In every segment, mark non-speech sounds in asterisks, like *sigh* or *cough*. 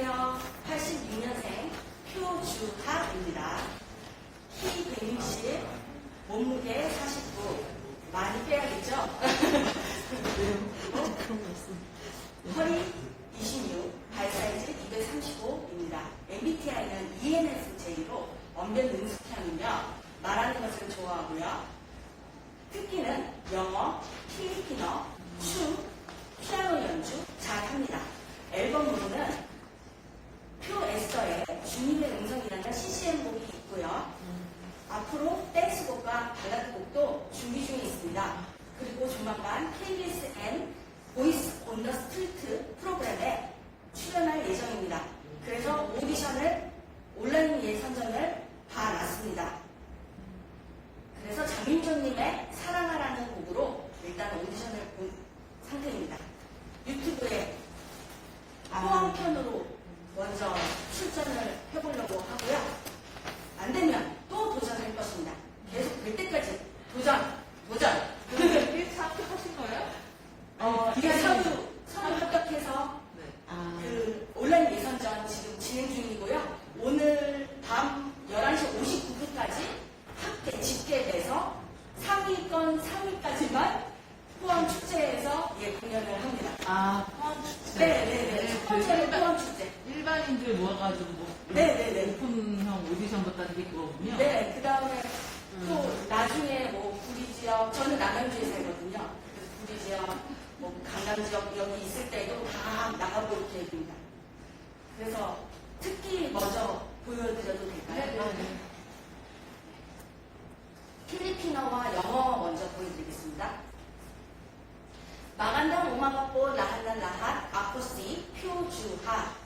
안녕하세요. 86년생 표주학입니다. 키 160, 몸무게 49. 많이 빼야겠죠? 허리 26, 발 사이즈 235입니다. MBTI는 ENFJ로 언변 능수 먼저 출전을 해 디자인들 모아가지고 뭐 네네네. 오픈형 오디션부터 이게 그거군요. 네, 그 다음에 또 나중에 뭐 구리 지역, 저는 남양주에 살거든요. 그래서 구리 지역, 뭐 강남 지역 여기 있을 때도 다 나가고 이렇게 입니다. 그래서 특기 먼저 보여드려도 될까요? 네, 네, 네. 필리핀어와 영어 먼저 보여드리겠습니다. 마간당 오마가뽀 라한난 라핫 아코시 표주하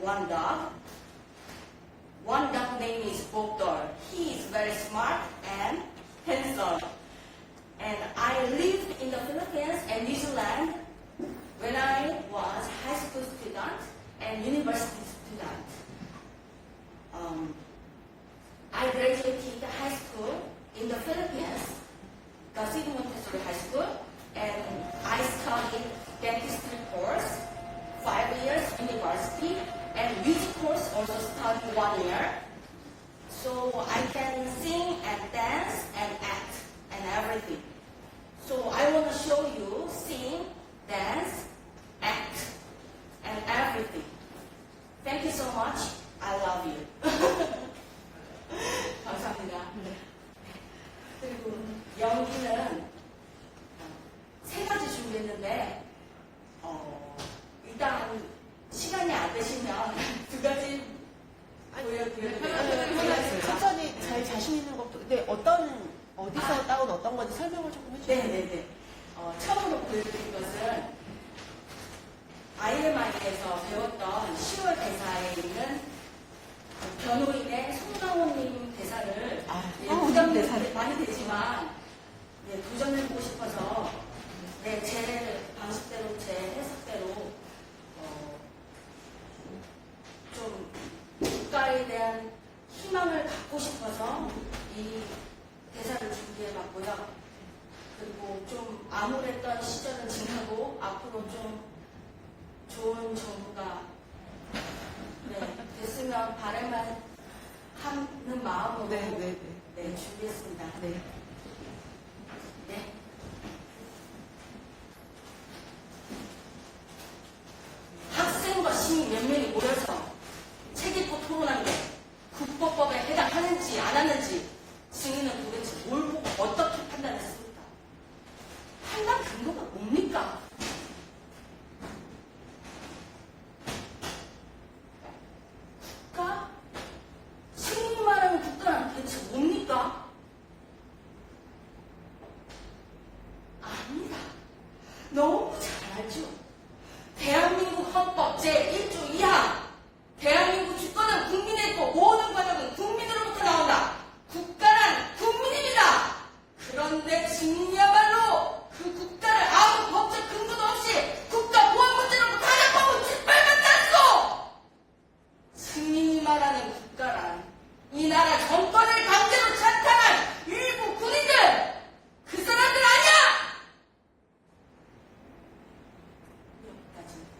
one dog. One dog name is Bogdor. He is very smart and handsome. And I lived in the Philippines and New Zealand when I was high school student and university student. Um, I graduated high school in the Philippines, Gasibu Montessori High School, and I studied dentistry one year. So I can sing and dance and act and everything. So I want to show you sing, dance, act, and everything. Thank you so much. I love you. *laughs* 감사합니다. 그리고 연기는 세 가지 준비했는데 No? Amen.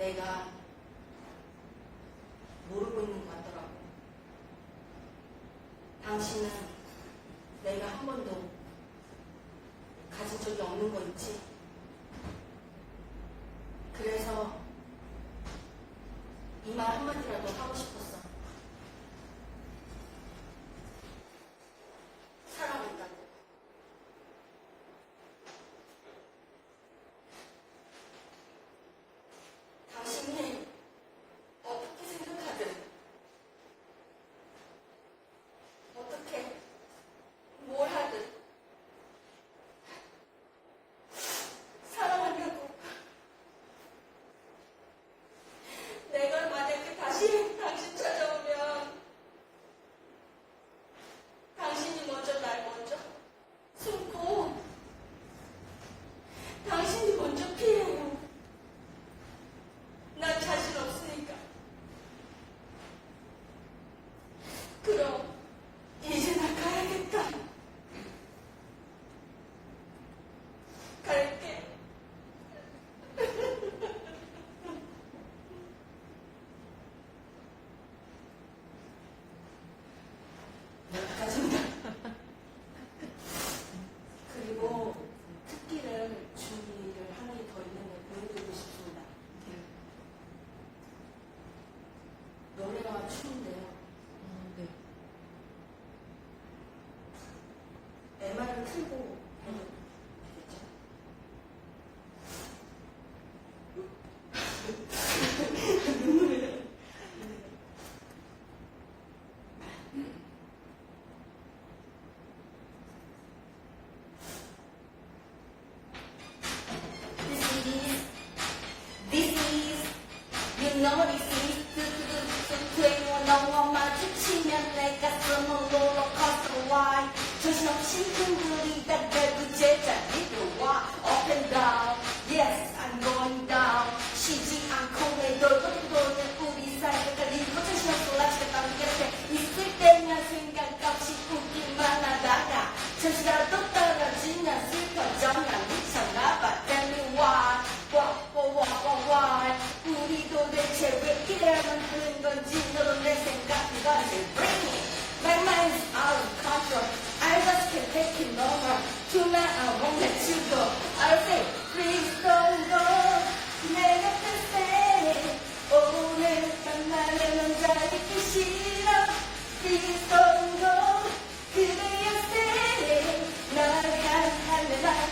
내가 모르고 있는 것 같더라고. 당신은 내가 한 번도 가진 적이 없는 거 있지?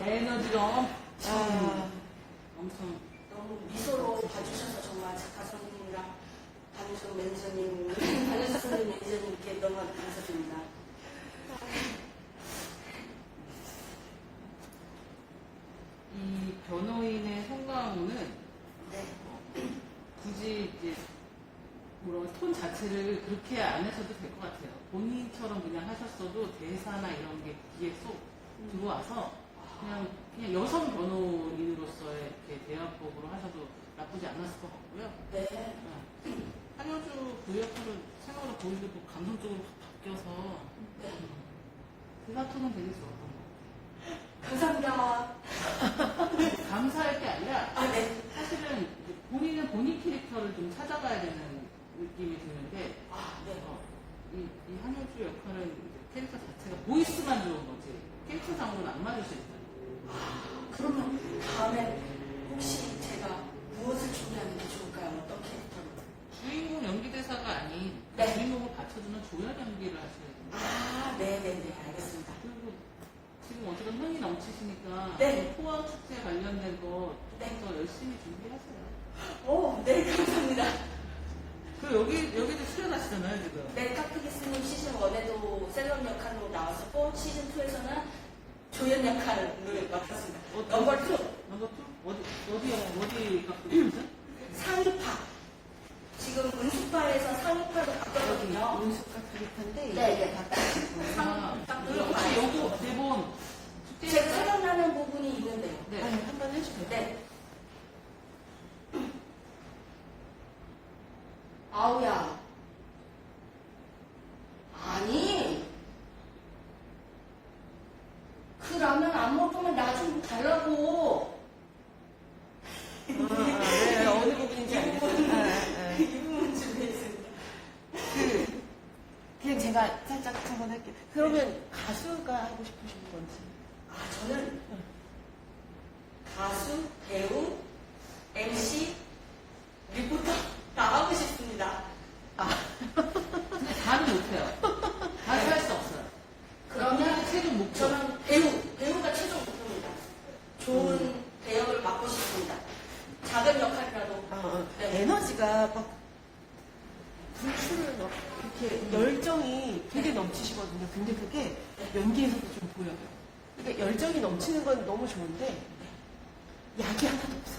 아, 에너지가 엄청 아. 엄청 너무 미소로 봐주셔서 정말 작가 선생님이랑 박유성 매니저님, *laughs* 박유성 매니저님께 너무 감사드립니다. 이 변호인의 송광호는 네. 굳이 이제 뭐라 톤 자체를 그렇게 안 하셔도 될 것 같아요. 본인처럼 그냥 하셨어도 대사나 이런 게 귀에 쏙 음. 들어와서 그냥 그냥 여성 변호인으로서의 대화법으로 하셔도 나쁘지 않았을 것 같고요. 네. 네. 한효주 구역은 생각보다 보이는데 감성적으로 확 바뀌어서 네. 대화투는 되게 좋았던 것 감사합니다. 같아요. 감사할 게 아니라 아, 네. 사실은 본인은 본인 캐릭터를 좀 찾아가야 되는 느낌이 드는데 아, 네. 어, 이, 이 한효주 역할은 캐릭터 자체가 보이스만 좋은 거지 캐릭터 장르는 안 맞을 수 있어요. 그러면 다음에 혹시 제가 무엇을 준비하는 게 좋을까요? 어떤 캐릭터로? 주인공 연기 대사가 아닌 그 네. 주인공을 받쳐주는 조연 연기를 하셔야 돼요. 아, 네네네. 알겠습니다. 그리고 지금 어쨌든 흥이 넘치시니까 네. 포항 축제 관련된 거 네. 더 열심히 준비하세요. 오, 네, 감사합니다. 그 여기 여기도 출연하시잖아요 지금. 네, 카프기스님 시즌 1에도 셀럽 역할로 나왔었고, 시즌 2에서는 조연 역할을 맡았습니다. 어, 넘버 2, 넘버 투 어디 어디 어디 갖고? 상위파. 지금 은수파에서 상위파로 바뀌었거든요. 비슷한데 이게 네, 네. 들어가요. 혹시 요거 대본 제가 생각나는 부분이 있는데요. 네. 아니 한번 해주세요. 네. 아우야. 아니. 그 라면 안 먹으면 나 좀 달라고. 아, 아, 네, 어느 부분인지 알겠어요. 아, 아, 이 부분 준비했습니다. 그 그냥 제가 살짝 한번 할게요. 그러면 가수가 하고 싶으신 건지. 아, 저는 가수, 배우, MC, 리포터 다 하고 싶습니다. 근데 다는 못해요. 다는 할수 없어요. 그러면 최종 목표. 저는 배우, 배우가 최종 목표입니다. 좋은 배역을 맡고 싶습니다. 작은 역할이라도. 아, 아, 네. 에너지가 막 불출을 막 이렇게 열정이 되게 넘치시거든요. 근데 그게 연기에서도 좀 보여요. 그러니까 열정이 넘치는 건 너무 좋은데 약이 하나도 없어.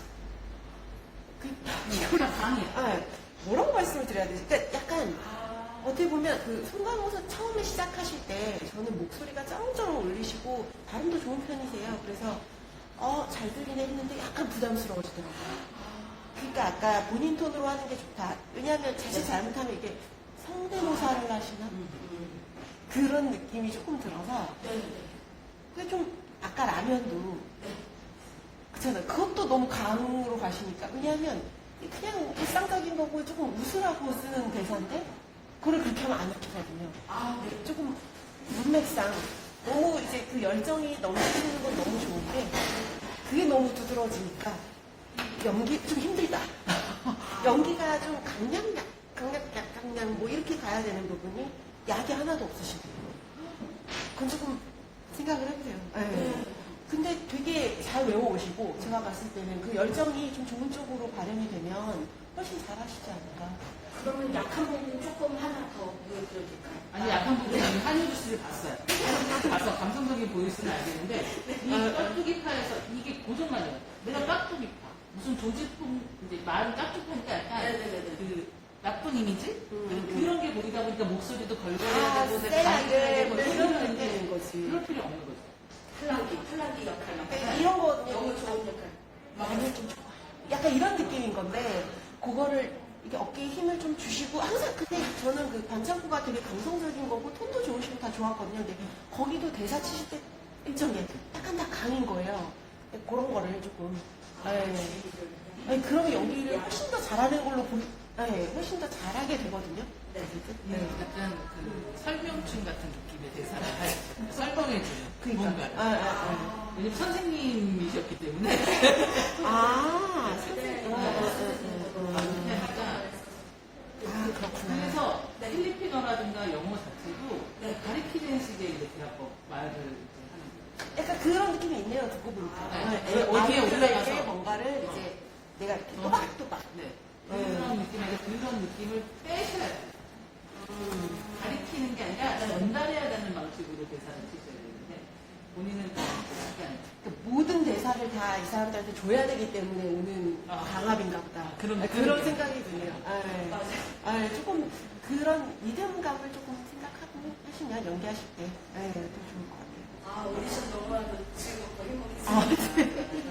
그, 이거랑 강이야. 아, 뭐라고 말씀을 드려야 되지? 그러니까 약간 아, 어떻게 보면 그 송강호사 처음에 시작하실 때 저는 목소리가 쩌렁쩌렁 울리시고 발음도 좋은 편이세요. 그래서 어, 잘 들리네 했는데 약간 부담스러워지더라고요. 그러니까 아까 본인 톤으로 하는 게 좋다. 왜냐하면 자칫 잘못하면 이게 성대모사를 하시나? 그런 느낌이 조금 들어서. 그게 좀 아까 라면도 그렇잖아요. 그것도 너무 강으로 가시니까 왜냐하면 그냥 일상적인 거고 조금 웃으라고 쓰는 대사인데 그걸 그렇게 하면 안 웃기거든요. 아, 네. 조금 문맥상 너무 이제 그 열정이 넘치는 건 너무 좋은데 그게 너무 두드러지니까 연기 좀 힘들다. *laughs* 연기가 좀 강약, 약, 강약, 약, 강약 뭐 이렇게 가야 되는 부분이 약이 하나도 없으시고 그건 조금 생각을 해보세요. 네. 근데 되게 잘 외워오시고 제가 봤을 때는 그 열정이 좀 좋은 쪽으로 발현이 되면 훨씬 잘하시지 않을까. 그러면 약한 부분 조금 하나 더 보여드릴까요? 아니 약한 부분은 한효주 씨를 봤어요. 봐서 감성적인 보이스는 알겠는데 이 깍두기 파에서 이게 고정관이에요. 내가 깍두기 파 무슨 조지품 이제 말은 깍두기니까 약간 네네네네. 그 나쁜 이미지 음, 그런 게 보이다 보니까 목소리도 걸걸해야 아, 되고 쎄하게 뭐 그런 이런 건데 느낌인 거지. 그럴 필요 없는 거죠. 플랑기, 플랑기 역할 맡았어요. 그러니까 이런 거 너무 좋은 역할. 마음이 좀 좋아. 약간 이런 느낌인 건데, 그거를 이게 어깨에 힘을 좀 주시고, 항상 근데 저는 그 반창고가 되게 감성적인 거고, 톤도 좋으시고 다 좋았거든요. 근데 거기도 대사 치실 때. 약간 다 강인 거예요. 그런 거를 조금. 예. 아니, 그러면 연기를 훨씬 더 잘하는 걸로 보, 예, 훨씬 더 잘하게 되거든요. 네. 네. 어쨌든 그 설명충 같은 느낌의 대사를 할- 설명해주는 그러니까. 뭔가를. 아, 아, 왜냐면 선생님이셨기 때문에 *laughs* 아. 아, 네. 선생님. 아, 아, 아, 아, 하니까 아, 그렇구나. 그래서 필리핀어라든가 영어 자체도 네. 가리키는 식의 이제 대화법 말을 이제 하는 거예요. 약간 그런 느낌이 있네요, 듣고 보니까. 네. 네, 그 어디에 아이들에게 올라가서. 뭔가를 이제 내가 이렇게 어. 또박또박. 네. 네. 그런 느낌인데 그런 느낌을 빼셔야 돼요. 가리키는 게 아니라 전달해야 되는 방식으로 대사를 치셔야 되는데 본인은 좀 약간 그러니까 모든 대사를 다 이 사람들한테 줘야 되기 때문에 오는 아. 강압인가 보다. 아, 그런 아, 그런. 생각이 드네요. 아, 네. 맞아요. 아, 네, 조금 그런 리듬감을 조금 생각하고 하시면 연기하실 때 네, 더 좋을 것 같아요. 아, 오디션 너무나도 즐겁고 행복했습니다. 아, 네. 피드